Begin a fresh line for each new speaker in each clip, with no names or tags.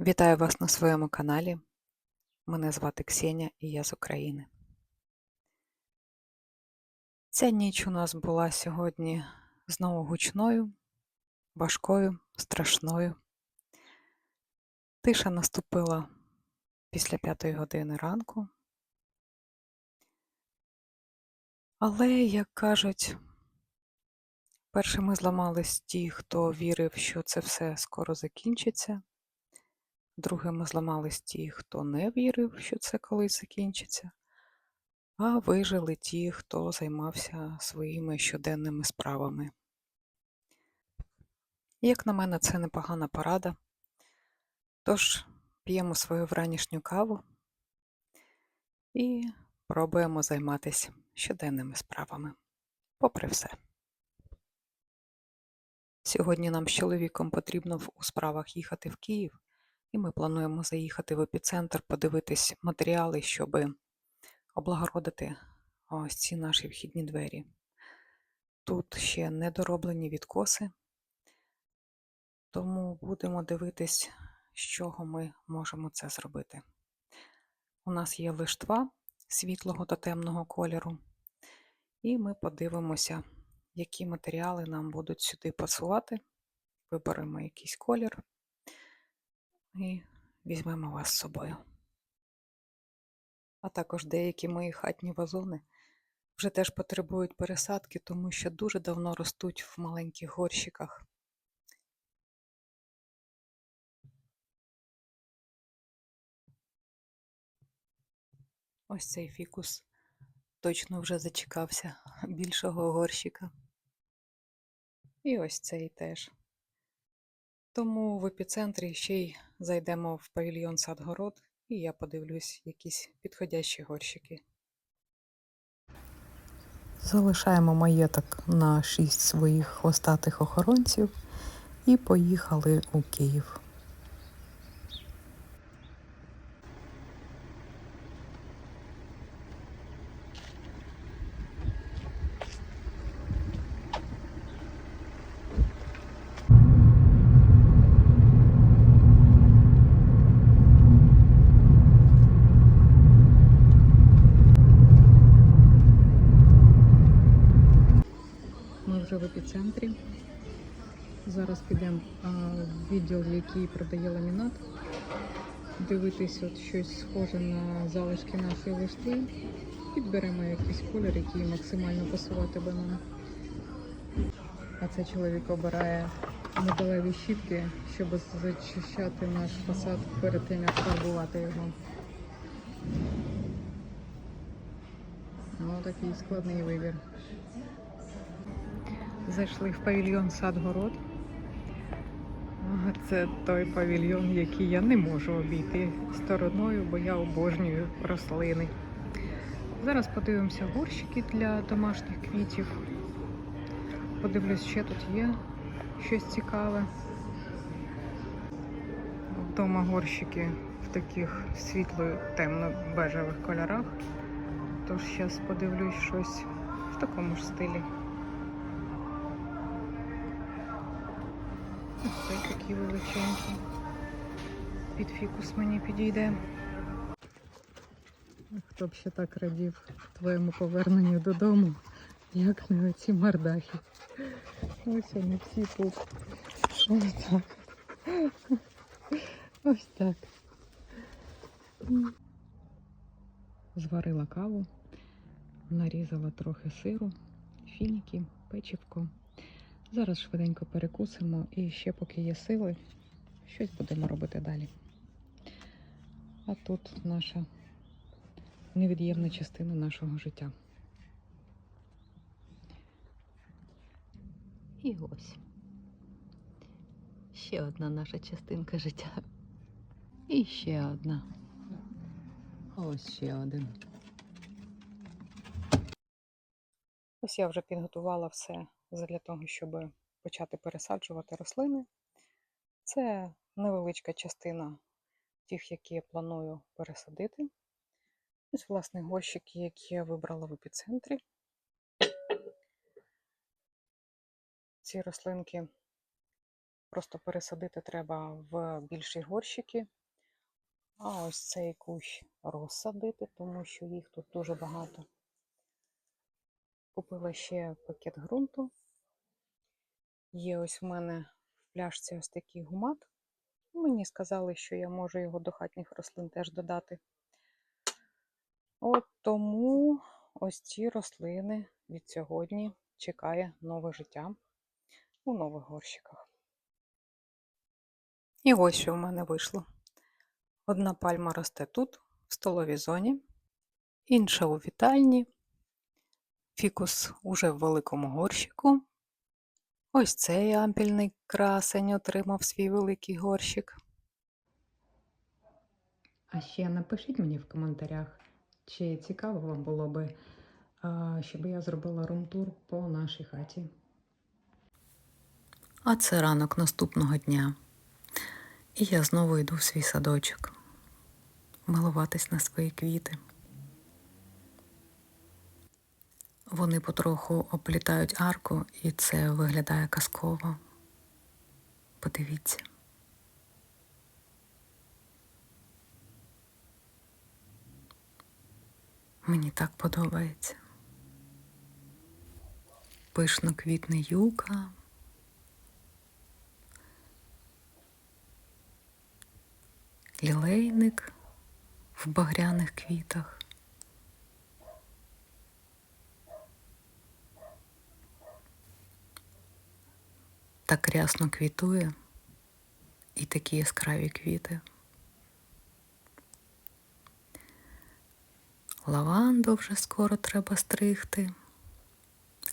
Вітаю вас на своєму каналі. Мене звати Ксеня і я з України. Ця ніч у нас була сьогодні знову гучною, важкою, страшною. Тиша наступила після п'ятої години ранку. Але, як кажуть, першими зламались ті, хто вірив, що це все скоро закінчиться. Другими зламались ті, хто не вірив, що це колись закінчиться, а вижили ті, хто займався своїми щоденними справами. Як на мене, це непогана порада. Тож п'ємо свою вранішню каву і пробуємо займатися щоденними справами, попри все. Сьогодні нам з чоловіком потрібно у справах їхати в Київ. І ми плануємо заїхати в епіцентр, подивитись матеріали, щоб облагородити ось ці наші вхідні двері. Тут ще недороблені відкоси, тому будемо дивитись, з чого ми можемо це зробити. У нас є лиштва світлого та темного кольору, і ми подивимося, які матеріали нам будуть сюди пасувати. Виберемо якийсь колір і візьмемо вас з собою. А також деякі мої хатні вазони вже теж потребують пересадки, тому що дуже давно ростуть в маленьких горщиках. Ось цей фікус точно вже зачекався більшого горщика. І ось цей теж. Тому в епіцентрі ще й зайдемо в павільйон Садгород, і я подивлюсь якісь підходящі горщики. Залишаємо маєток на шість своїх хвостатих охоронців і поїхали у Київ. Епіцентрі. Зараз підемо в відділ, який продає ламінат. Дивитись от щось схоже на залишки нашої листи. Підберемо якийсь колір, який максимально пасуватиме нам. А це чоловік обирає металеві щітки, щоб зачищати наш фасад перед тим, як фарбувати його. Ну, такий складний вибір. Зайшли в павільйон Садгород. Це той павільйон, який я не можу обійти стороною, бо я обожнюю рослини. Зараз подивимося горщики для домашніх квітів. Подивлюсь, ще тут є щось цікаве. Вдома горщики в таких світло-темно-бежевих кольорах. Тож зараз подивлюсь щось в такому ж стилі. Ось цей такий величенький. Під фікус мені підійде. Хто б ще так радів твоєму поверненню додому, як не оці мордахи. Ось вони всі тут. Ось так. Ось так. Зварила каву, нарізала трохи сиру, фініки, печивко. Зараз швиденько перекусимо і ще поки є сили, щось будемо робити далі. А тут наша невід'ємна частина нашого життя. І ось. Ще одна наша частинка життя. І ще одна. Ось ще один. Ось я вже підготувала все для того, щоб почати пересаджувати рослини. Це невеличка частина тих, які я планую пересадити. Ось, власне, горщики, які я вибрала в епіцентрі. Ці рослинки Просто пересадити треба в більші горщики. А ось цей кущ розсадити, тому що їх тут дуже багато. Купила ще пакет ґрунту. Є ось в мене в пляшці ось такий гумат. Мені сказали, що я можу його до хатніх рослин теж додати. От тому ось ці рослини від сьогодні чекає нове життя у нових горщиках. І ось що в мене вийшло. Одна пальма росте тут, в столовій зоні, інша у вітальні, фікус уже в великому горщику. Ось цей ампільний красень отримав свій великий горщик. А ще напишіть мені в коментарях, чи цікаво вам було би, щоб я зробила румтур по нашій хаті. А це ранок наступного дня. І я знову йду в свій садочок. Милуватись на свої квіти. Вони потроху оплітають арку, і це виглядає казково. Подивіться. Мені так подобається. Пишно квітне юка. Лілейник в багряних квітах. Так рясно квітує і такі яскраві квіти. Лаванду вже скоро треба стригти,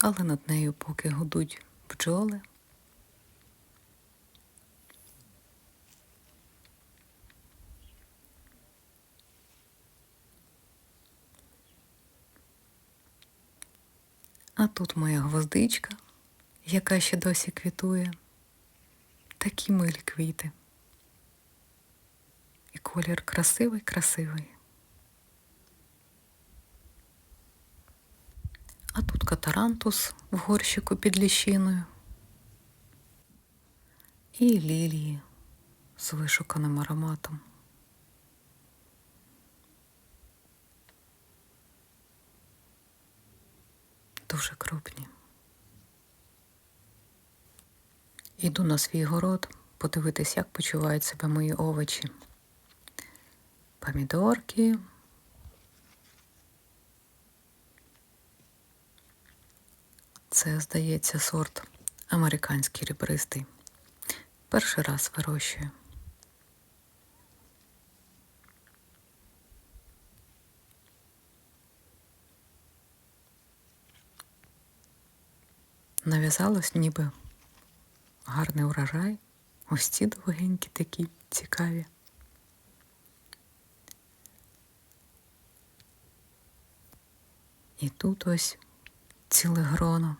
але над нею поки гудуть бджоли. А тут моя гвоздичка, яка ще досі квітує. Такі милі квіти. І колір красивий, красивий. А тут катарантус в горщику під ліщиною. І лілії з вишуканим ароматом. Дуже крупні. Іду на свій город подивитись, як почувають себе мої овочі. Помідорки. Це, здається, сорт американський ребристий. Перший раз вирощую. Нав'язалось ніби гарний урожай. Ось ці довгенькі такі цікаві. І тут ось ціле гроно.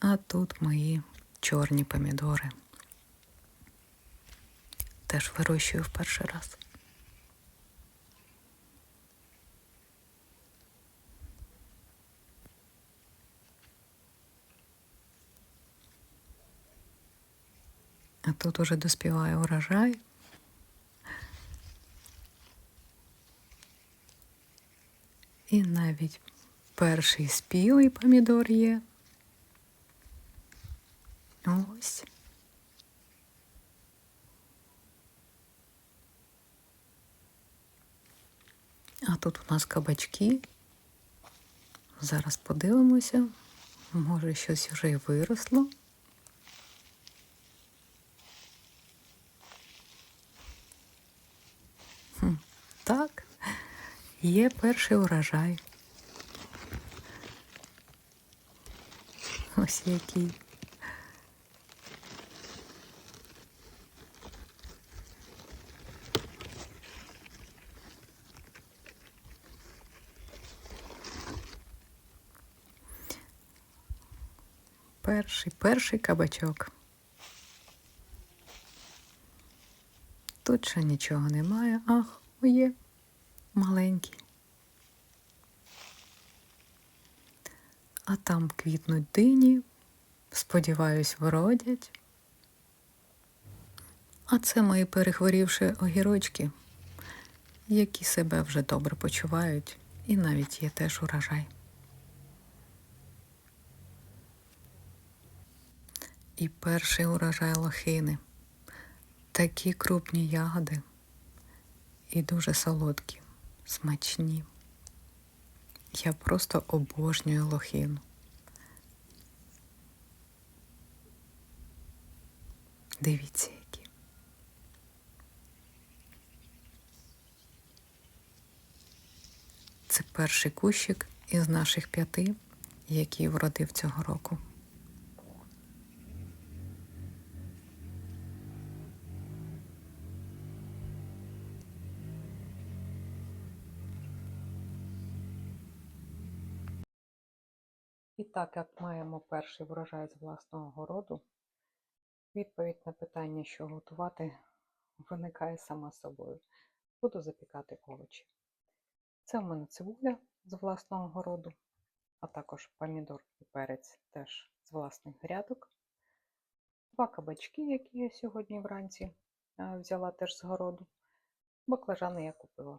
А тут мої чорні помідори. Теж вирощую в перший раз. А тут уже доспіває урожай. І навіть перший спілий помідор є. Ось. А тут у нас кабачки. Зараз подивимося. Може, щось вже й виросло. Так, є перший урожай. Ось який. Перший, перший кабачок. Тут ще нічого немає. Ах, є маленький. А там квітнуть дині. Сподіваюсь, вродять. А це мої перехворівші огірочки, які себе вже добре почувають, і навіть є теж урожай. І перший урожай лохини. Такі крупні ягоди і дуже солодкі, смачні. Я просто обожнюю лохину. Дивіться, які. Це перший кущик із наших п'яти, який вродив цього року. І так як маємо перший врожай з власного городу, відповідь на питання, що готувати, виникає сама собою. Буду запікати овочі. Це в мене цибуля з власного городу, а також помідор і перець теж з власних грядок. Два кабачки, які я сьогодні вранці е, взяла теж з городу. Баклажани я купила.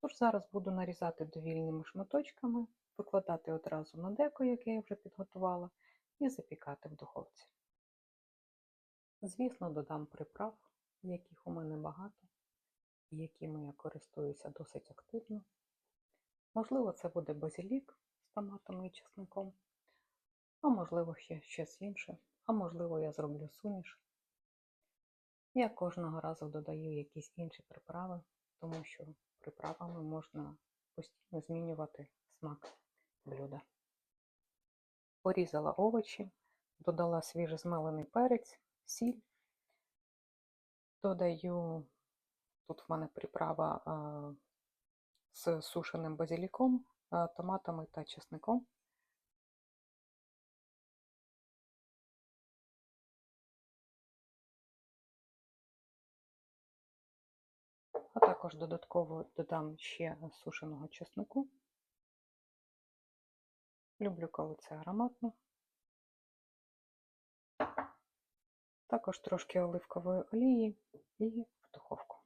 Тож зараз буду нарізати довільними шматочками, викладати одразу на деко, яке я вже підготувала, і запікати в духовці. Звісно, додам приправ, яких у мене багато, і якими я користуюся досить активно. Можливо, це буде базилік з томатами і чесником, а можливо, ще щось інше, а можливо, я зроблю суміш. Я кожного разу додаю якісь інші приправи, тому що приправами можна постійно змінювати смак блюда. Порізала овочі, додала свіжозмелений перець, сіль. Додаю, тут в мене приправа а, з сушеним базиліком, а, томатами та чесником. А також додатково додам ще сушеного чеснику. Люблю, коли це ароматно. Також трошки оливкової олії і в духовку.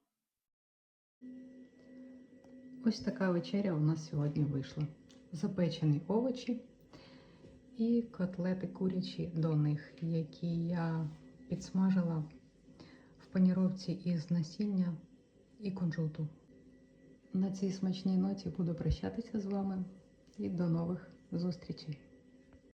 Ось така вечеря у нас сьогодні вийшла. Запечені овочі і котлети курячі до них, які я підсмажила в паніровці із насіння і кунжуту. На цій смачній ноті буду прощатися з вами і до нових зустрічей.